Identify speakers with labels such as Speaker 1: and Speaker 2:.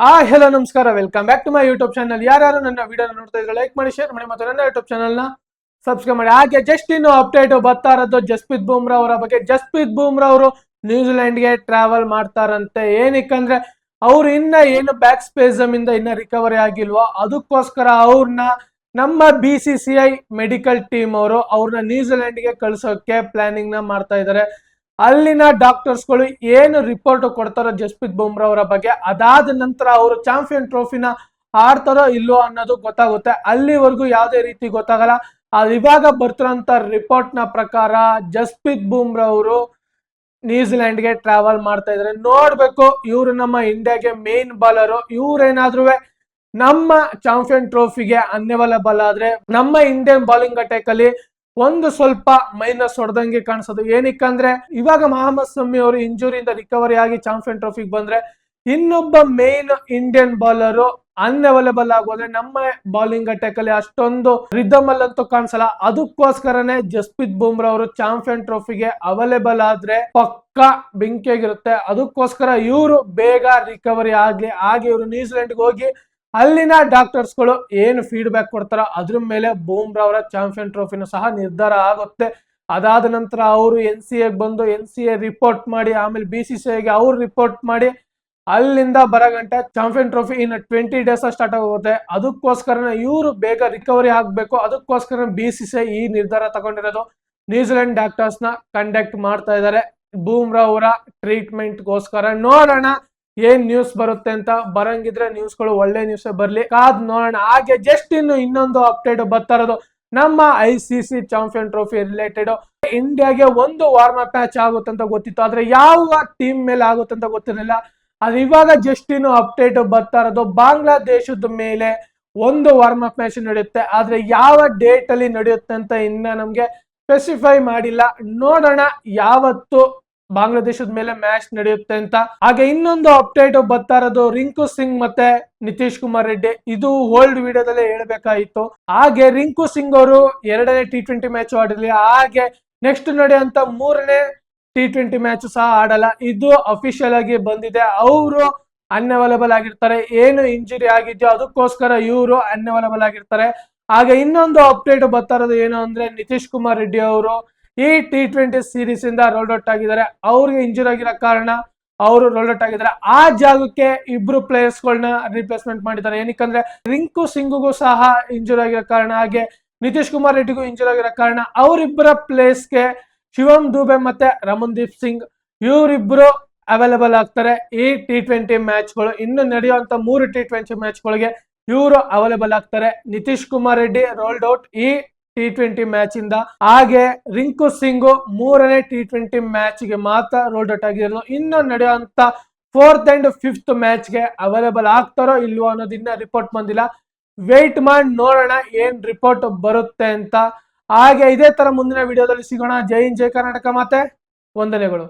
Speaker 1: ಆ ಹೆಲೋ ನಮಸ್ಕಾರ. Welcome back to my YouTube channel ಯಾರು ನನ್ನ ವಿಡಿಯೋ ನೋಡ್ತಾ ಇದ್ರೆ ಲೈಕ್ ಮಾಡಿ ಶೇರ್ ಮಾಡಿ ಮತ್ತು ನನ್ನ ಯೂಟ್ಯೂಬ್ ಚಾನಲ್ನ ಸಬ್ಸ್ಕ್ರೈಬ್ ಮಾಡಿ. ಹಾಗೆ ಜಸ್ಟ್ ಇನ್ನು ಅಪ್ಡೇಟ್ ಬರ್ತಾ ಇರೋದು ಜಸ್ಪ್ರೀತ್ ಬೂಮ್ರಾ ಅವರ ಬಗ್ಗೆ. ಜಸ್ಪ್ರೀತ್ ಬೂಮ್ರಾ ಅವರು ನ್ಯೂಜಿಲೆಂಡ್ಗೆ ಟ್ರಾವೆಲ್ ಮಾಡ್ತಾರಂತೆ. ಏನಕ್ಕಂದ್ರೆ ಅವ್ರು ಇನ್ನ ಏನು ಬ್ಯಾಕ್ ಸ್ಪೇಸಮ್ ಇಂದ ಇನ್ನ ರಿಕವರಿ ಆಗಿಲ್ವೋ, ಅದಕ್ಕೋಸ್ಕರ ಅವ್ರನ್ನ ನಮ್ಮ B C C I medical team ಅವರು ಅವ್ರನ್ನ ನ್ಯೂಜಿಲೆಂಡ್ಗೆ ಕಳ್ಸೋಕೆ ಪ್ಲಾನಿಂಗ್ನ ಮಾಡ್ತಾ ಇದ್ದಾರೆ ಅಲ್ಲಿನ ಡಾಕ್ಟರ್ಸ್ಗಳು ಏನು ರಿಪೋರ್ಟ್ ಕೊಡ್ತಾರೋ ಜಸ್ಪ್ರೀತ್ ಬುಮ್ರಾ ಅವರ ಬಗ್ಗೆ, ಅದಾದ ನಂತರ ಅವರು ಚಾಂಪಿಯನ್ ಟ್ರೋಫಿನ ಆಡ್ತಾರೋ ಇಲ್ಲೋ ಅನ್ನೋದು ಗೊತ್ತಾಗುತ್ತೆ. ಅಲ್ಲಿವರೆಗೂ ಯಾವುದೇ ರೀತಿ ಗೊತ್ತಾಗಲ್ಲ. ಆ ಇವಾಗ ಬರ್ತಿರೋಂಥ ರಿಪೋರ್ಟ್ನ ಪ್ರಕಾರ ಜಸ್ಪ್ರೀತ್ ಬುಮ್ರಾ ಅವರು ನ್ಯೂಜಿಲೆಂಡ್ಗೆ ಟ್ರಾವೆಲ್ ಮಾಡ್ತಾ ಇದಾರೆ ನೋಡ್ಬೇಕು, ಇವರು ನಮ್ಮ ಇಂಡಿಯಾಗೆ ಮೇನ್ ಬಾಲರು ಇವ್ರೇನಾದ್ರೂ ನಮ್ಮ ಚಾಂಪಿಯನ್ ಟ್ರೋಫಿಗೆ ಅನ್ಯವಲಬಲ್ ಆದ್ರೆ, ನಮ್ಮ ಇಂಡಿಯನ್ ಬೌಲಿಂಗ್ ಅಟ್ಯಾಕ್ ಅಲ್ಲಿ ಒಂದು ಸ್ವಲ್ಪ ಮೈನಸ್ ಹೊಡೆದಂಗೆ ಕಾಣಿಸೋದು. ಏನಕ್ಕಂದ್ರೆ ಇವಾಗ ಮಹಮ್ಮದ್ ಸಮಿ ಅವರು ಇಂಜುರಿಯಿಂದ ರಿಕವರಿ ಆಗಿ ಚಾಂಪಿಯನ್ ಟ್ರೋಫಿಗೆ ಬಂದ್ರೆ, ಇನ್ನೊಬ್ಬ ಮೇನ್ ಇಂಡಿಯನ್ ಬೌಲರು ಅನ್ಅವೈಲೇಬಲ್ ಆಗೋದ್ರೆ ನಮ್ಮ ಬೌಲಿಂಗ್ ಅಟ್ಯಾಕ್ ಅಲ್ಲಿ ಅಷ್ಟೊಂದು ರಿದಮ್ ಅಲ್ಲಂತೂ ಕಾಣಿಸಲ್ಲ. ಅದಕ್ಕೋಸ್ಕರನೇ ಜಸ್ಪ್ರೀತ್ ಬುಮ್ರಾ ಅವರು ಚಾಂಪಿಯನ್ ಟ್ರೋಫಿಗೆ ಅವೈಲೇಬಲ್ ಆದ್ರೆ ಪಕ್ಕ ಬೆಂಕಿಯಾಗಿರುತ್ತೆ. ಅದಕ್ಕೋಸ್ಕರ ಇವರು ಬೇಗ ರಿಕವರಿ ಆಗ್ಲಿ, ಹಾಗೆ ಇವರು ನ್ಯೂಜಿಲೆಂಡ್ಗೆ ಹೋಗಿ ಅಲ್ಲಿನ ಡಾಕ್ಟರ್ಸ್ಗಳು ಏನು ಫೀಡ್ಬ್ಯಾಕ್ ಕೊಡ್ತಾರೋ ಅದ್ರ ಮೇಲೆ ಬೂಮ್ರಾ ಅವರ ಚಾಂಪಿಯನ್ ಟ್ರೋಫಿನೂ ಸಹ ನಿರ್ಧಾರ ಆಗುತ್ತೆ. ಅದಾದ ನಂತರ ಅವರು ಎನ್ ಸಿ ಎ ಬಂದು ಎನ್ ಸಿ ಎ ರಿಪೋರ್ಟ್ ಮಾಡಿ, ಆಮೇಲೆ ಬಿ ಸಿ ಸಿ ಐಗೆ ಅವ್ರು ರಿಪೋರ್ಟ್ ಮಾಡಿ, ಅಲ್ಲಿಂದ ಬರಗಂಟೆ ಚಾಂಪಿಯನ್ ಟ್ರೋಫಿ ಇನ್ನು ಟ್ವೆಂಟಿ ಡೇಸ್ ಸ್ಟಾರ್ಟ್ ಆಗುತ್ತೆ. ಅದಕ್ಕೋಸ್ಕರ ಇವರು ಬೇಗ ರಿಕವರಿ ಆಗ್ಬೇಕು. ಅದಕ್ಕೋಸ್ಕರ ಬಿ ಸಿ ಸಿ ಈ ನಿರ್ಧಾರ ತಗೊಂಡಿರೋದು. ನ್ಯೂಜಿಲೆಂಡ್ ಡಾಕ್ಟರ್ಸ್ನ ಕಂಡಕ್ಟ್ ಮಾಡ್ತಾ ಇದ್ದಾರೆ. ಬೂಮ್ರಾ ಅವರ ಟ್ರೀಟ್ಮೆಂಟ್ಗೋಸ್ಕರ ನೋಡೋಣ. ಏನ್ ನ್ಯೂಸ್ ಬರುತ್ತೆ ಅಂತ ಬರಂಗಿದ್ರೆ ನ್ಯೂಸ್ಗಳು ಒಳ್ಳೆ ನ್ಯೂಸ್ ಬರ್ಲಿ. ಕಾದ್ ನೋಡೋಣ. ಹಾಗೆ ಜಸ್ಟ್ ಇನ್ನು ಇನ್ನೊಂದು ಅಪ್ಡೇಟ್ ಬರ್ತಾ ನಮ್ಮ I C C champion trophy related ಇಂಡಿಯಾಗೆ ಒಂದು ವಾರ್ಮ್ ಅಪ್ ಮ್ಯಾಚ್ ಆಗುತ್ತೆ ಅಂತ ಗೊತ್ತಿತ್ತು. ಆದ್ರೆ ಯಾವ ಟೀಮ್ ಮೇಲೆ ಆಗುತ್ತೆ ಅಂತ ಗೊತ್ತಿರಲಿಲ್ಲ. ಅದು ಇವಾಗ ಜಸ್ಟ್ ಇನ್ನು ಅಪ್ಡೇಟ್ ಬರ್ತಾ ಇರೋದು ಬಾಂಗ್ಲಾದೇಶದ ಮೇಲೆ ಒಂದು ವಾರ್ಮ್ ಅಪ್ ಮ್ಯಾಚ್ ನಡೆಯುತ್ತೆ. ಆದ್ರೆ ಯಾವ ಡೇಟ್ ಅಲ್ಲಿ ನಡೆಯುತ್ತೆ ಅಂತ ಇನ್ನ ನಮ್ಗೆ ಸ್ಪೆಸಿಫೈ ಮಾಡಿಲ್ಲ. ನೋಡೋಣ ಯಾವತ್ತು ಬಾಂಗ್ಲಾದೇಶದ ಮೇಲೆ ಮ್ಯಾಚ್ ನಡೆಯುತ್ತೆ ಅಂತ. ಹಾಗೆ ಇನ್ನೊಂದು ಅಪ್ಡೇಟ್ ಬರ್ತಾ ಇರೋದು ರಿಂಕು ಸಿಂಗ್ ಮತ್ತೆ ನಿತೀಶ್ ಕುಮಾರ್ ರೆಡ್ಡಿ. ಇದು ಓಲ್ಡ್ ವಿಡಿಯೋದಲ್ಲೇ ಹೇಳ್ಬೇಕಾಗಿತ್ತು. ಹಾಗೆ ರಿಂಕು ಸಿಂಗ್ ಅವರು ಎರಡನೇ ಟಿ ಟ್ವೆಂಟಿ ಮ್ಯಾಚ್ ಆಡಿರ್ಲಿ ಹಾಗೆ ನೆಕ್ಸ್ಟ್ ನಡೆಯುವಂತ ಮೂರನೇ ಟಿ ಟ್ವೆಂಟಿ ಮ್ಯಾಚ್ ಸಹ ಆಡಲ್ಲ. ಇದು ಅಫಿಷಿಯಲ್ ಆಗಿ ಬಂದಿದೆ. ಅವರು ಅನ್ಅವೈಲಬಲ್ ಆಗಿರ್ತಾರೆ. ಏನು ಇಂಜುರಿ ಆಗಿದ್ಯೋ ಅದಕ್ಕೋಸ್ಕರ ಇವರು ಅನ್ಅವೈಲಬಲ್ ಆಗಿರ್ತಾರೆ. ಹಾಗೆ ಇನ್ನೊಂದು ಅಪ್ಡೇಟ್ ಬರ್ತಾ ಇರೋದು ಏನು ಅಂದ್ರೆ ನಿತೀಶ್ ಕುಮಾರ್ ರೆಡ್ಡಿ ಅವರು ಈ ಟಿ ಟ್ವೆಂಟಿ ಸೀರೀಸ್ ಇಂದ ರೋಲ್ಡ್ ಔಟ್ ಆಗಿದ್ದಾರೆ. ಅವ್ರಿಗೆ ಇಂಜುರಿ ಆಗಿರೋ ಕಾರಣ ಅವರು ರೋಲ್ಡ್ ಔಟ್ ಆಗಿದ್ದಾರೆ. ಆ ಜಾಗಕ್ಕೆ ಇಬ್ರು ಪ್ಲೇಯರ್ಸ್ ಗಳನ್ನ ರಿಪ್ಲೇಸ್ಮೆಂಟ್ ಮಾಡಿದ್ದಾರೆ. ಏನಕ್ಕಂದ್ರೆ ರಿಂಕು ಸಿಂಗ್ಗೂ ಸಹ ಇಂಜುರಿ ಆಗಿರೋ ಕಾರಣ, ಹಾಗೆ ನಿತೀಶ್ ಕುಮಾರ್ ರೆಡ್ಡಿಗೂ ಇಂಜುರಿ ಆಗಿರೋ ಕಾರಣ ಅವರಿಬ್ಬರ ಪ್ಲೇಸ್ಗೆ ಶಿವಂ ದುಬೆ ಮತ್ತೆ ರಮನ್ದೀಪ್ ಸಿಂಗ್ ಇವರಿಬ್ರು ಅವೈಲೇಬಲ್ ಆಗ್ತಾರೆ. ಈ ಟಿ ಟ್ವೆಂಟಿ ಮ್ಯಾಚ್ಗಳು ಇನ್ನು ನಡೆಯುವಂತ ಮೂರು ಟಿ ಟ್ವೆಂಟಿ ಮ್ಯಾಚ್ಗಳಿಗೆ ಇವರು ಅವೈಲೇಬಲ್ ಆಗ್ತಾರೆ. ನಿತೀಶ್ ಕುಮಾರ್ ರೆಡ್ಡಿ ರೋಲ್ಡ್ ಔಟ್ ಈ ಟಿ ಟ್ವೆಂಟಿ ಮ್ಯಾಚ್ ಇಂದ ಹಾಗೆ ರಿಂಕು ಸಿಂಗು ಮೂರನೇ ಟಿ ಟ್ವೆಂಟಿ ಮ್ಯಾಚ್ಗೆ ಮಾತ್ರ ರೋಲ್ಡ್ ಔಟ್ ಆಗಿರೋದು. ಇನ್ನು ನಡೆಯುವಂತ ಫೋರ್ತ್ ಅಂಡ್ ಫಿಫ್ತ್ ಮ್ಯಾಚ್ಗೆ ಅವೈಲೇಬಲ್ ಆಗ್ತಾರೋ ಇಲ್ವೋ ಅನ್ನೋದಿನ್ನ ರಿಪೋರ್ಟ್ ಬಂದಿಲ್ಲ. ವೇಟ್ ಮಾಡಿ ನೋಡೋಣ ಏನ್ ರಿಪೋರ್ಟ್ ಬರುತ್ತೆ ಅಂತ. ಹಾಗೆ ಇದೇ ತರ ಮುಂದಿನ ವಿಡಿಯೋದಲ್ಲಿ ಸಿಗೋಣ. ಜೈ ಹಿಂದ್, ಜೈ ಕರ್ನಾಟಕ ಮಾತೆ. ವಂದನೆಗಳು.